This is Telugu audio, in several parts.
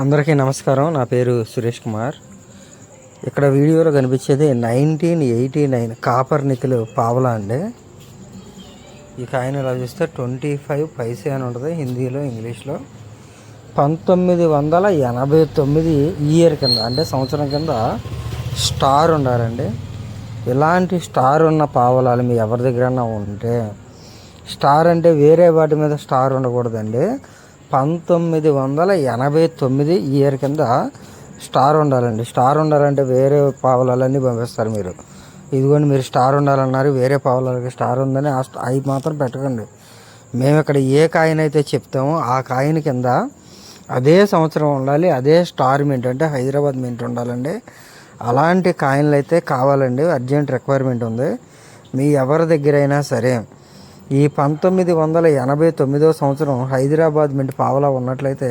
అందరికీ నమస్కారం. నా పేరు సురేష్ కుమార్. ఇక్కడ వీడియోలో కనిపించేది nineteen eighty nine copper nickel పావలా అండి. ఈ కాయిన్ ఇలా చూస్తే ట్వంటీ ఫైవ్ పైసే అని ఉంటుంది హిందీలో ఇంగ్లీష్లో. పంతొమ్మిది వందల ఎనభై తొమ్మిది ఇయర్ కింద అంటే సంవత్సరం కింద స్టార్ ఉండాలండి ఇలాంటి స్టార్ ఉన్న పావలాలు మీ ఎవరి దగ్గర ఉంటే స్టార్ అంటే వేరే వాటి మీద స్టార్ ఉండకూడదండి. పంతొమ్మిది వందల ఎనభై తొమ్మిది ఇయర్ కింద స్టార్ ఉండాలండి. స్టార్ ఉండాలంటే వేరే పావులాలన్నీ పంపిస్తారు మీరు. ఇదిగోండి మీరు స్టార్ ఉండాలన్నారు వేరే పావలాలకి స్టార్ ఉందని ఆ అవి మాత్రం పెట్టకండి. మేము ఇక్కడ ఏ కాయిన్ అయితే చెప్తామో ఆ కాయిన్ కింద అదే సంవత్సరం ఉండాలి అదే స్టార్ మింట్ అంటే హైదరాబాద్ మింట్ ఉండాలండి. అలాంటి కాయిన్లు అయితే కావాలండి అర్జెంట్ రిక్వైర్మెంట్ ఉంది. మీ ఎవరి దగ్గరైనా సరే ఈ పంతొమ్మిది వందల ఎనభై తొమ్మిదో సంవత్సరం హైదరాబాద్ మింట్ పావలా ఉన్నట్లయితే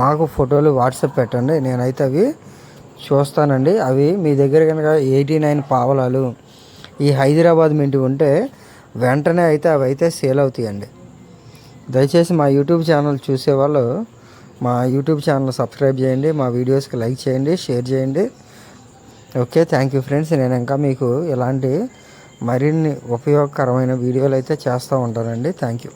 మాకు ఫోటోలు వాట్సాప్ పెట్టండి. నేనైతే అవి చూస్తానండి. అవి మీ దగ్గర కనుక ఎయిటీ నైన్ పావలాలు ఈ హైదరాబాద్ మింటి ఉంటే వెంటనే అయితే అవి అయితే సేల్ అవుతాయండి. దయచేసి మా యూట్యూబ్ ఛానల్ చూసేవాళ్ళు మా యూట్యూబ్ ఛానల్ సబ్స్క్రైబ్ చేయండి. మా వీడియోస్కి లైక్ చేయండి షేర్ చేయండి. Okay thank you friends. నేను ఇంకా మీకు ఇలాంటి మరిన్ని ఉపయోగకరమైన వీడియోలు అయితే చేస్తూ ఉంటానండి. Thank you